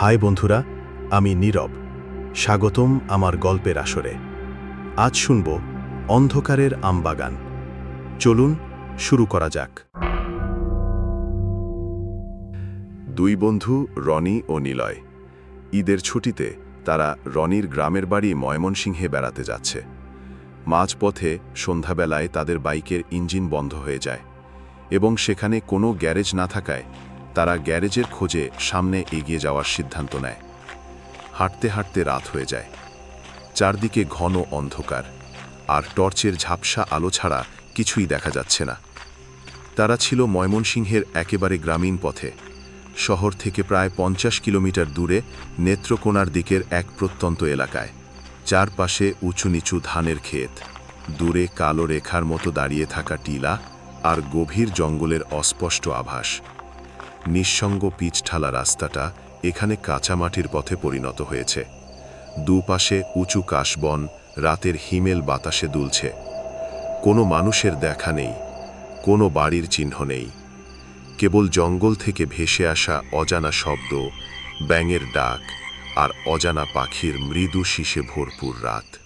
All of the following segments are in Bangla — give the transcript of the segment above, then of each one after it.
হাই বন্ধুরা, আমি নীরব। স্বাগতম আমার গল্পের আসরে। আজ শুনব অন্ধকারের আমবাগান। চলুন শুরু করা যাক। দুই বন্ধু, রনি ও নিলয়। ঈদের ছুটিতে তারা রনির গ্রামের বাড়ি ময়মনসিংহে বেড়াতে যাচ্ছে। মাঝপথে সন্ধ্যাবেলায় তাদের বাইকের ইঞ্জিন বন্ধ হয়ে যায় এবং সেখানে কোনো গ্যারেজ না থাকায় তারা গ্যারেজের খোঁজে সামনে এগিয়ে যাওয়ার সিদ্ধান্ত নেয়। হাঁটতে হাঁটতে রাত হয়ে যায়। চারদিকে ঘন অন্ধকার, আর টর্চের ঝাপসা আলো ছাড়া কিছুই দেখা যাচ্ছে না। তারা ছিল ময়মনসিংহের একেবারে গ্রামীণ পথে। শহর থেকে প্রায় পঞ্চাশ কিলোমিটার দূরে নেত্রকোনার দিকের এক প্রত্যন্ত এলাকায়। চারপাশে উঁচু নিচু ধানের ক্ষেত, দূরে কালো রেখার মতো দাঁড়িয়ে থাকা টিলা আর গভীর জঙ্গলের অস্পষ্ট আভাস। নিঃসঙ্গ পিচঢালা রাস্তাটা এখানে কাঁচামাটির পথে পরিণত হয়েছে। দুপাশে উঁচু কাশবন রাতের হিমেল বাতাসে দুলছে। কোনো মানুষের দেখা নেই কোনো বাড়ির চিহ্ন নেই। কেবল জঙ্গল থেকে ভেসে আসা অজানা শব্দ ব্যাঙের ডাক আর অজানা পাখির মৃদু শীষে ভরপুর রাত।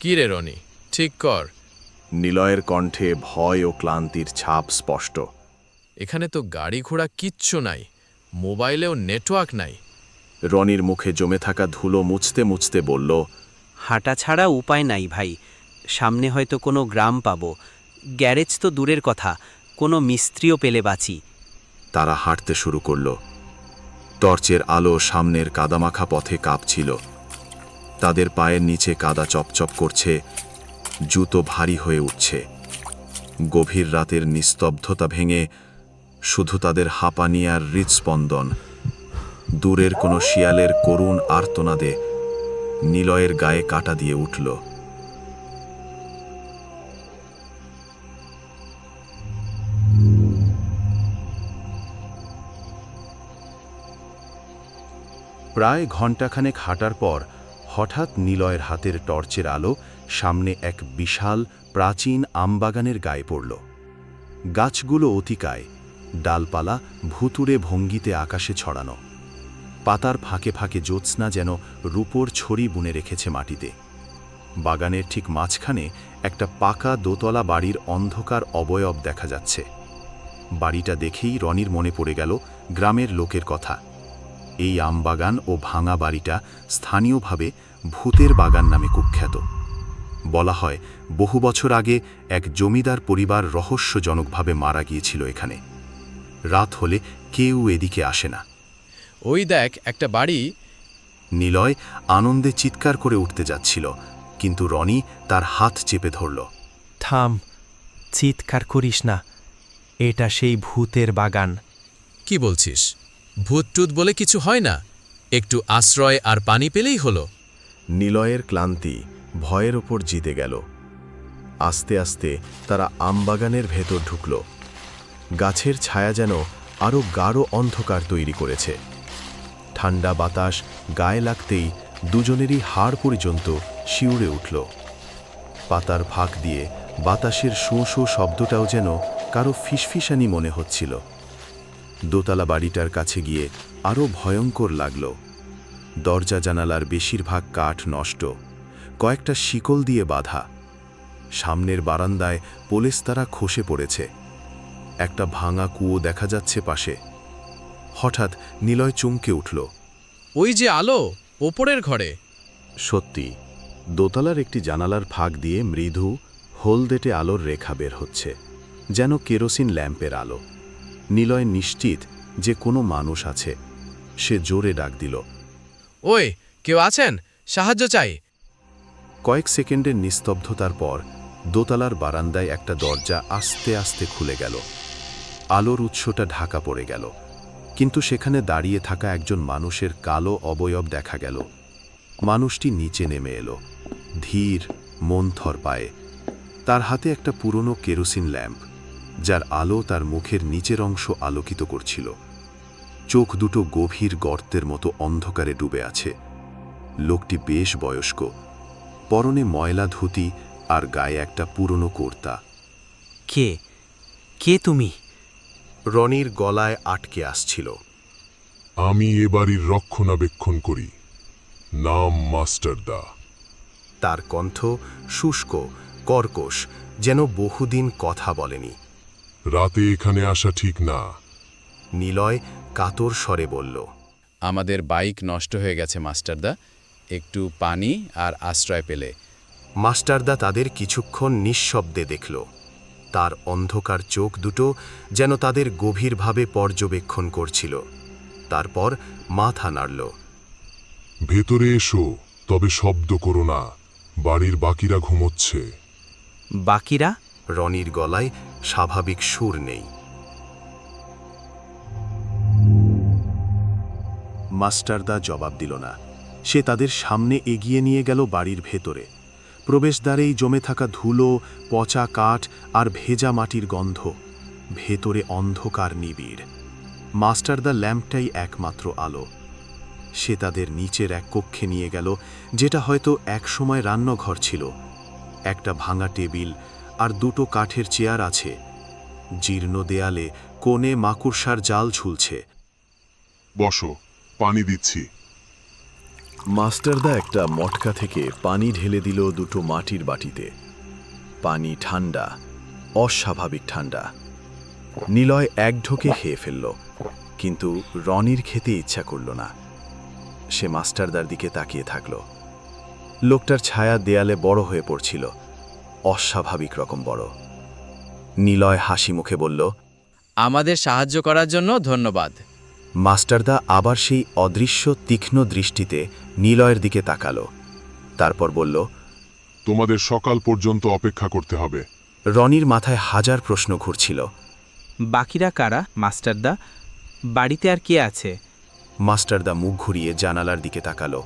কি রে রনি? ঠিক কর। নিলয়ের কণ্ঠে ভয় ও ক্লান্তির ছাপ স্পষ্ট। এখানে তো গাড়ি ঘোড়া কিচ্ছু নাই মোবাইলেও নেটওয়ার্ক নাই। রনির মুখে জমে থাকা ধুলো মুছতে মুছতে বলল হাঁটা ছাড়া উপায় নাই ভাই সামনে হয়তো কোনো গ্রাম পাবো। গ্যারেজ তো দূরের কথা কোনো মিস্ত্রিও পেলে বাঁচি। তারা হাঁটতে শুরু করল। টর্চের আলো সামনের কাদামাখা পথে কাঁপছিল। তাদের পায়ের নিচে কাদা চপচপ করছে জুতো ভারী হয়ে উঠছে। গভীর রাতের নিস্তব্ধতা ভেঙে শুধু তাদের হাঁপানি আর হৃৎস্পন্দন দূরের কোনো শিয়ালের করুণ আর্তনাদে নিলয়ের গায়ে কাটা দিয়ে উঠল। প্রায় ঘণ্টাখানেক হাঁটার পর হঠাৎ নিলয়ের হাতের টর্চের আলো সামনে এক বিশাল প্রাচীন আমবাগানের গায়ে পড়ল। গাছগুলো অতিকায় ডালপালা ভুতুরে ভঙ্গিতে আকাশে ছড়ানো। পাতার ফাঁকে ফাঁকে জ্যোৎস্না যেন রূপোর ছড়ি বুনে রেখেছে মাটিতে। বাগানের ঠিক মাঝখানে একটা পাকা দোতলা বাড়ির অন্ধকার অবয়ব দেখা যাচ্ছে। বাড়িটা দেখেই রনির মনে পড়ে গেল গ্রামের লোকের কথা। এই আমবাগান ও ভাঙা বাড়িটা স্থানীয়ভাবে ভূতের বাগান নামে কুখ্যাত। বলা হয় বহু বছর আগে এক জমিদার পরিবার রহস্যজনকভাবে মারা গিয়েছিল এখানে। রাত হলে কেউ এদিকে আসে না। ওই দেখ একটা বাড়ি। নিলয় আনন্দে চিৎকার করে উঠতে যাচ্ছিল কিন্তু রনি তার হাত চেপে ধরল। থাম চিৎকার করিস না এটা সেই ভূতের বাগান। কি বলছিস? ভূতটুত বলে কিছু হয় না? একটু আশ্রয় আর পানি পেলেই হলো। নিলয়ের ক্লান্তি ভয়ের ওপর জিতে গেল। আস্তে আস্তে তারা আমবাগানের ভেতর ঢুকল। গাছের ছায়া যেন আরও গাঢ় অন্ধকার তৈরি করেছে। ঠান্ডা বাতাস গায়ে লাগতেই দুজনেরই হাড় পর্যন্ত শিউরে উঠল। পাতার ফাঁক দিয়ে বাতাসের শোঁ শোঁ শব্দটাও যেন কারও ফিসফিসানি মনে হচ্ছিল। দোতলা বাড়িটার কাছে গিয়ে আরও ভয়ঙ্কর লাগল। দরজা জানালার বেশিরভাগ কাঠ নষ্ট, কয়েকটা শিকল দিয়ে বাঁধা। সামনের বারান্দায় পোলেস্তারা খসে পড়েছে। একটা ভাঙা কুয়ো দেখা যাচ্ছে পাশে। হঠাৎ নিলয় চমকে উঠল। ওই যে আলো ওপরের ঘরে। সত্যি দোতলার একটি জানালার ফাঁক দিয়ে মৃদু হলদেটে আলোর রেখা বের হচ্ছে যেন কেরোসিন ল্যাম্পের আলো। নিলয় নিশ্চিত যে কোনো মানুষ আছে। সে জোরে ডাক দিল ওই কেউ আছেন? সাহায্য চাই। কয়েক সেকেন্ডের নিস্তব্ধতার পর দোতলার বারান্দায় একটা দরজা আস্তে আস্তে খুলে গেল। আলোর উৎসটা ঢাকা পড়ে গেল। কিন্তু সেখানে দাঁড়িয়ে থাকা একজন মানুষের কালো অবয়ব দেখা গেল। মানুষটি নিচে নেমে এলো, ধীর, মন্থর পায়ে। তার হাতে একটা পুরনো কেরোসিন ল্যাম্প, যার আলো তার মুখের নিচের অংশ আলোকিত করছিল। চোখ দুটো গভীর গর্তের মতো অন্ধকারে ডুবে আছে। লোকটি বেশ বয়স্ক, পরনে ময়লা ধুতি আর গায়ে একটা পুরনো কুর্তা। কে? কে তুমি? রনির গলায় আটকে আসছিল। আমি এ বাড়ির রক্ষণাবেক্ষণ করি। নাম মাস্টারদা তার কণ্ঠ শুষ্ক কর্কশ যেন বহুদিন কথা বলেনি। রাতে এখানে আসা ঠিক না। নিলয় কাতর স্বরে বলল আমাদের বাইক নষ্ট হয়ে গেছে মাস্টারদা একটু পানি আর আশ্রয় পেলে। মাস্টারদা তাদের কিছুক্ষণ নিঃশব্দে দেখল। তার অন্ধকার চোখ দুটো যেন তাদের গভীরভাবে পর্যবেক্ষণ করছিল। তারপর মাথা নাড়ল। ভেতরে এসো তবে শব্দ করো না বাড়ির বাকিরা ঘুমোচ্ছে। বাকিরা? রনির গলায় স্বাভাবিক সুর নেই। মাস্টারদা জবাব দিল না। সে তাদের সামনে এগিয়ে নিয়ে গেল বাড়ির ভেতরে। প্রবেশদ্বারেই জমে থাকা ধুলো, পচা কাঠ আর ভেজা মাটির গন্ধ। ভেতরে অন্ধকার নিবিড়। মাস্টার দ্য ল্যাম্পটাই একমাত্র আলো। সে তাদের নিচের এক কক্ষে নিয়ে গেল, যেটা হয়তো একসময় রান্নাঘর ছিল। একটা ভাঙা টেবিল আর দুটো কাঠের চেয়ার আছে। জীর্ণ দেয়ালে কোণে মাকুড়সার জাল ঝুলছে। বসো, পানি দিচ্ছি। মাস্টারদা একটা মটকা থেকে পানি ঢেলে দিল দুটো মাটির বাটিতে। পানি ঠান্ডা অস্বাভাবিক ঠান্ডা। নিলয় এক ঢোকে খেয়ে ফেলল কিন্তু রনির খেতে ইচ্ছা করল না। সে মাস্টারদার দিকে তাকিয়ে থাকল। লোকটার ছায়া দেয়ালে বড় হয়ে পড়ছিল অস্বাভাবিক রকম বড়। নিলয় হাসি মুখে বলল আমাদের সাহায্য করার জন্য ধন্যবাদ। মাস্টারদা আবার সেই অদৃশ্য তীক্ষ্ণ দৃষ্টিতে নিলয়ের দিকে তাকালো। তারপর বলল তোমাদের সকাল পর্যন্ত অপেক্ষা করতে হবে। রনির মাথায় হাজার প্রশ্ন ঘুরছিল। বাকিরা কারা? মাস্টারদা বাড়িতে আর কে আছে? মাস্টারদা মুখ ঘুরিয়ে জানালার দিকে তাকালো।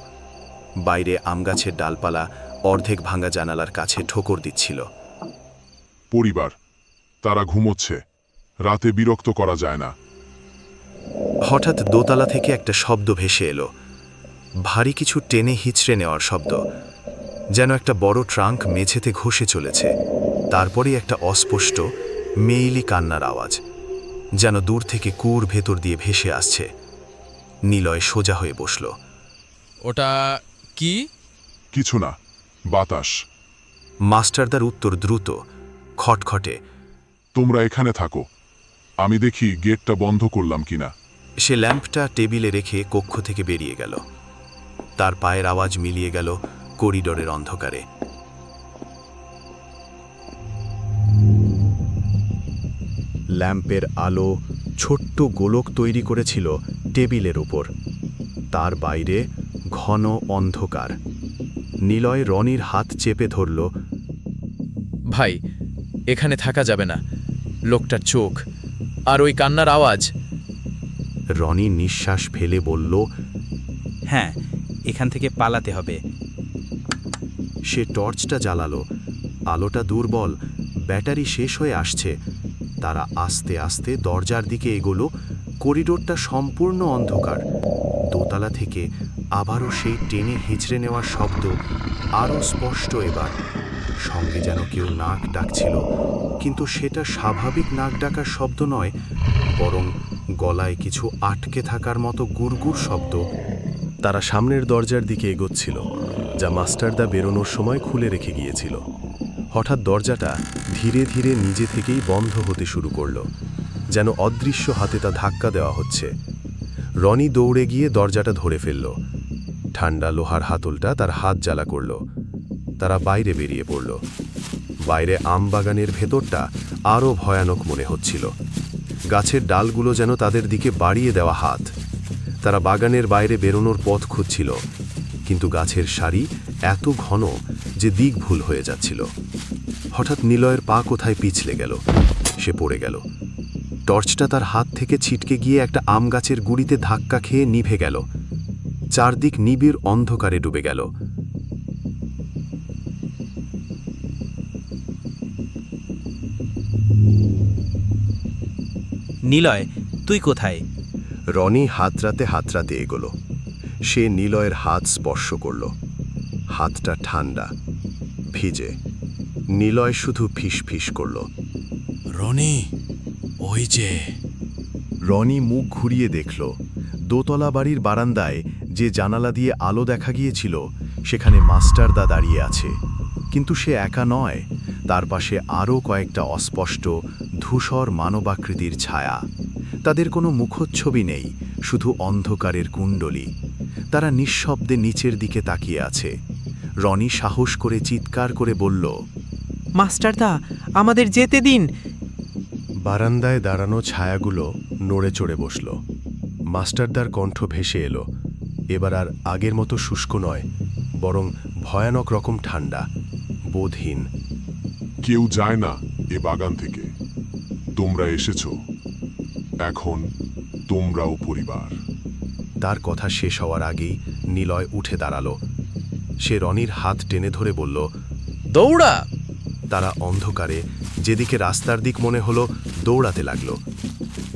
বাইরে আমগাছের ডালপালা অর্ধেক ভাঙা জানালার কাছে ঠোকর দিচ্ছিল। পরিবার তারা ঘুমোচ্ছে। রাতে বিরক্ত করা যায় না। হঠাৎ দোতলা থেকে একটা শব্দ ভেসে এলো। ভারী কিছু টেনে হিচড়ে নেওয়ার শব্দ যেন একটা বড় ট্রাঙ্ক মেঝেতে ঘষে চলেছে তারপরেই একটা অস্পষ্ট মেইলি কান্নার আওয়াজ যেন দূর থেকে কুর ভেতর দিয়ে ভেসে আসছে। নিলয় সোজা হয়ে বসল। ওটা কি? কিছু না বাতাস। মাস্টারদার উত্তর দ্রুত খটখটে তোমরা এখানে থাকো আমি দেখি গেটটা বন্ধ করলাম কিনা। সে ল্যাম্পটা টেবিলে রেখে কক্ষ থেকে বেরিয়ে গেল। তার পায়ের আওয়াজ মিলিয়ে গেল করিডোরের অন্ধকারে। ল্যাম্পের আলো ছোট্ট গোলক তৈরি করেছিল টেবিলের উপর। তার বাইরে ঘন অন্ধকার। নিলয় রনির হাত চেপে ধরল ভাই এখানে থাকা যাবে না। লোকটার চোখ আর ওই কান্নার আওয়াজ। রনি নিঃশ্বাস ফেলে বলল হ্যাঁ এখান থেকে পালাতে হবে। সে টর্চটা জ্বালালো। আলোটা দুর্বল। ব্যাটারি শেষ হয়ে আসছে। তারা আস্তে আস্তে দরজার দিকে এগোলো। করিডোরটা সম্পূর্ণ অন্ধকার। দোতলা থেকে আবারও সেই টেনে হিচড়ে নেওয়ার শব্দ আরও স্পষ্ট এবার। সঙ্গে যেন কেউ নাক ডাকছিল। কিন্তু সেটা স্বাভাবিক নাক ডাকার শব্দ নয়, বরং গলায় কিছু আটকে থাকার মতো গুড়গুড় শব্দ। তারা সামনের দরজার দিকে এগোচ্ছিল, যা মাস্টারদা বেরোনোর সময় খুলে রেখে গিয়েছিল। হঠাৎ দরজাটা ধীরে ধীরে নিজে থেকেই বন্ধ হতে শুরু করল, যেন অদৃশ্য হাতে তা ধাক্কা দেওয়া হচ্ছে। রনি দৌড়ে গিয়ে দরজাটা ধরে ফেলল। ঠান্ডা লোহার হাতলটা তার হাত জ্বালা করল। তারা বাইরে বেরিয়ে পড়ল। বাইরে আম বাগানের ভেতরটা আরও ভয়ানক মনে হচ্ছিল। গাছের ডালগুলো যেন তাদের দিকে বাড়িয়ে দেওয়া হাত। তারা বাগানের বাইরে বেরোনোর পথ খুঁজছিল, কিন্তু গাছের সারি এত ঘন যে দিক ভুল হয়ে যাচ্ছিল। হঠাৎ নিলয়ের পা কোথায় পিছলে গেল, সে পড়ে গেল। টর্চটা তার হাত থেকে ছিটকে গিয়ে একটা আম গাছের গুড়িতে ধাক্কা খেয়ে নিভে গেল। চারদিক নিবিড় অন্ধকারে ডুবে গেল। নিলয়, তুই কোথায়? রনি হাতরাতে হাতরাতে এগোলো। সে নিলয়ের হাত স্পর্শ করল। হাতটা ঠান্ডা ভিজে। নিলয় শুধু ফিস ফিস করল। রনি ওই যে। রনি মুখ ঘুরিয়ে দেখল দোতলা বাড়ির বারান্দায় যে জানালা দিয়ে আলো দেখা গিয়েছিল সেখানে মাস্টারদা দাঁড়িয়ে আছে। কিন্তু সে একা নয় তার পাশে আরও কয়েকটা অস্পষ্ট ধূসর মানবাকৃতির ছায়া। তাদের কোনো মুখচ্ছবি নেই শুধু অন্ধকারের কুণ্ডলী। তারা নিঃশব্দে নিচের দিকে তাকিয়ে আছে। রনি সাহস করে চিৎকার করে বলল মাস্টারদা আমাদের যেতে দিন। বারান্দায় দাঁড়ানো ছায়াগুলো নড়ে চড়ে বসল। মাস্টারদার কণ্ঠ ভেসে এলো। এবার আর আগের মতো শুষ্ক নয় বরং ভয়ানক রকম ঠান্ডা বোধহীন। কেউ যায় না এ বাগান থেকে। তোমরা এসেছ। এখন তোমরাও পরিবার। তার কথা শেষ হওয়ার আগেই নিলয় উঠে দাঁড়াল। সে রনির হাত টেনে ধরে বলল, দৌড়া! তারা অন্ধকারে যেদিকে রাস্তার দিক মনে হলো দৌড়াতে লাগল।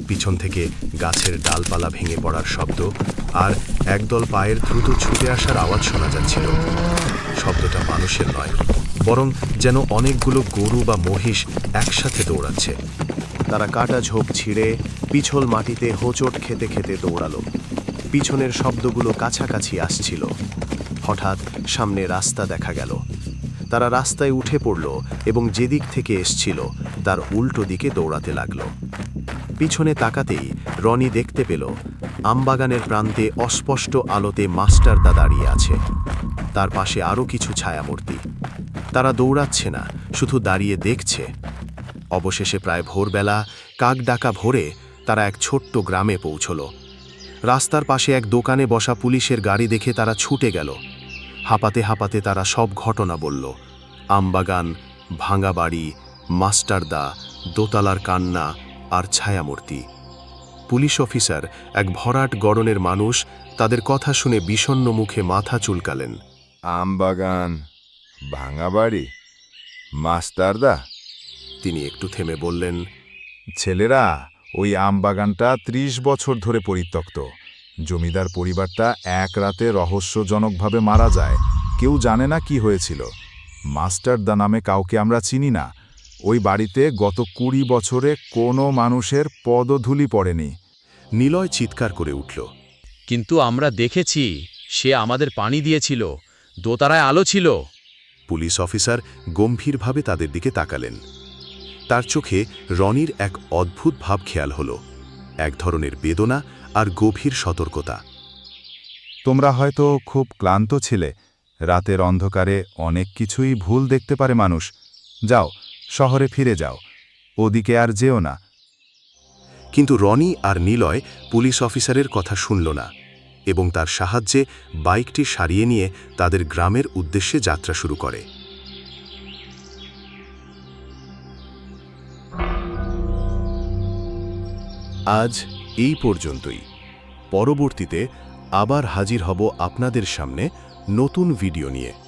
পিছন থেকে গাছের ডালপালা ভেঙে পড়ার শব্দ আর একদল পায়ের দ্রুত ছুটে আসার আওয়াজ শোনা যাচ্ছিল। শব্দটা মানুষের নয়, বরং যেন অনেকগুলো গরু বা মহিষ একসাথে দৌড়াচ্ছে। তারা কাটা ঝোপ ছিঁড়ে পিছল মাটিতে হোঁচট খেতে খেতে দৌড়ালো। পিছনের শব্দগুলো কাছাকাছি আসছিল। হঠাৎ সামনে রাস্তা দেখা গেল। তারা রাস্তায় উঠে পড়ল এবং যেদিক থেকে এসছিল, তার উল্টো দিকে দৌড়াতে লাগল। পিছনে তাকাতেই রনি দেখতে পেল, আমবাগানের প্রান্তে অস্পষ্ট আলোতে মাস্টারদা দাঁড়িয়ে আছে। তার পাশে আরও কিছু ছায়ামূর্তি। তারা দৌড়াচ্ছে না, শুধু দাঁড়িয়ে দেখছে। অবশেষে প্রায় ভোরবেলা কাক ডাকা ভোরে তারা এক ছোট্ট গ্রামে পৌঁছল। রাস্তার পাশে এক দোকানে বসা পুলিশের গাড়ি দেখে তারা ছুটে গেল। হাঁপাতে হাঁপাতে তারা সব ঘটনা বলল। আমবাগান ভাঙা বাড়ি মাস্টারদা, দোতালার কান্না আর ছায়ামূর্তি। পুলিশ অফিসার, এক ভরাট গড়নের মানুষ, তাদের কথা শুনে বিষণ্ণ মুখে মাথা চুলকালেন। আমবাগান ভাঙা বাড়ি মাস্টারদা? তিনি একটু থেমে বললেন ছেলেরা ওই আমবাগানটা ত্রিশ বছর ধরে পরিত্যক্ত। জমিদার পরিবারটা এক রাতে রহস্যজনকভাবে মারা যায়। কেউ জানে না কি হয়েছিল। মাস্টারদা নামে কাউকে আমরা চিনি না। ওই বাড়িতে গত কুড়ি বছরে কোনো মানুষের পদধূলি পড়েনি। নিলয় চিৎকার করে উঠল কিন্তু আমরা দেখেছি সে আমাদের পানি দিয়েছিল দোতারায় আলো ছিল। পুলিশ অফিসার গম্ভীরভাবে তাদের দিকে তাকালেন। তার চোখে রনির এক অদ্ভুত ভাব খেয়াল হল এক ধরনের বেদনা আর গভীর সতর্কতা। তোমরা হয়তো খুব ক্লান্ত ছিলে রাতের অন্ধকারে অনেক কিছুই ভুল দেখতে পারে মানুষ। যাও শহরে ফিরে যাও ওদিকে আর যেও না। কিন্তু রনি আর নিলয় পুলিশ অফিসারের কথা শুনল না এবং তার সাহায্যে বাইকটি সারিয়ে নিয়ে তাদের গ্রামের উদ্দেশ্যে যাত্রা শুরু করে। আজ এই পর্যন্তই। পরবর্তীতে আবার হাজির হব আপনাদের সামনে নতুন ভিডিও নিয়ে।